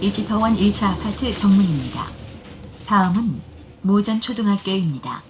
이지퍼원 1차 아파트 정문입니다. 다음은 모전 초등학교입니다.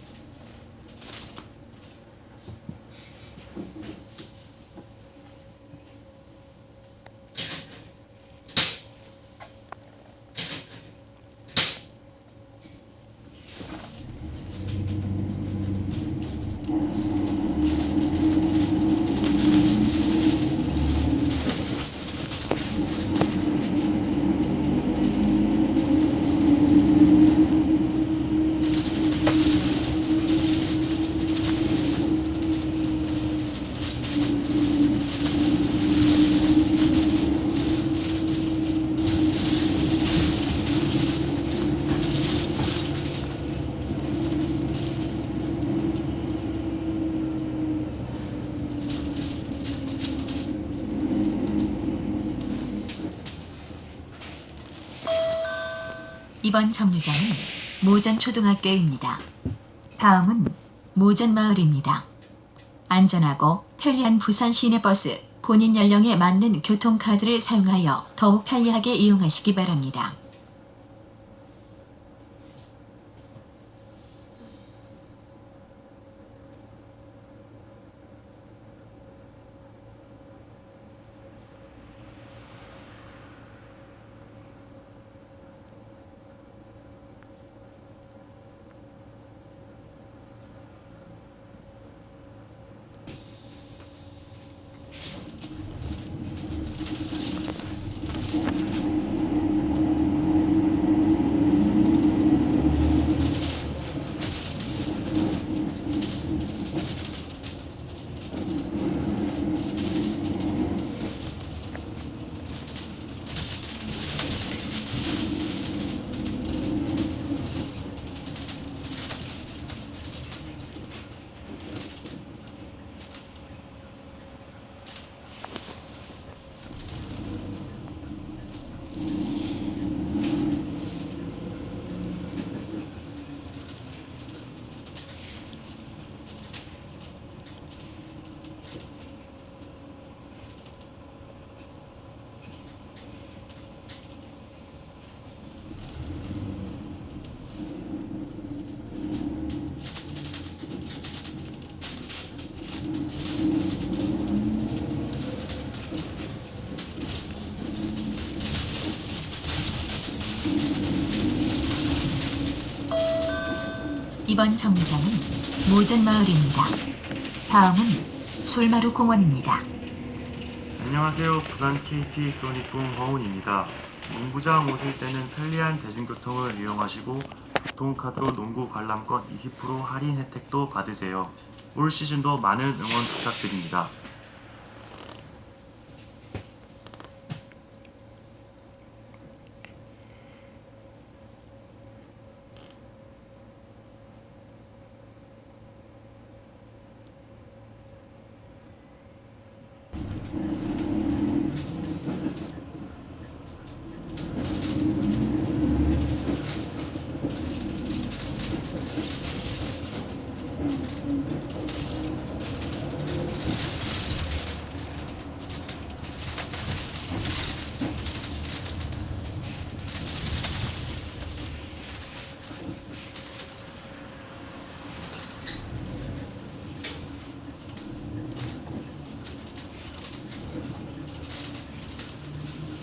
이번 정류장은 모전 초등학교입니다. 다음은 모전 마을입니다. 안전하고 편리한 부산 시내버스 본인 연령에 맞는 교통카드를 사용하여 더욱 편리하게 이용하시기 바랍니다. 이번 정류장은 모전 마을입니다. 다음은 솔마루 공원입니다. 안녕하세요. 부산 KT 소니풍 허운입니다. 농구장 오실 때는 편리한 대중교통을 이용하시고 교통카드로 농구 관람권 20% 할인 혜택도 받으세요. 올 시즌도 많은 응원 부탁드립니다.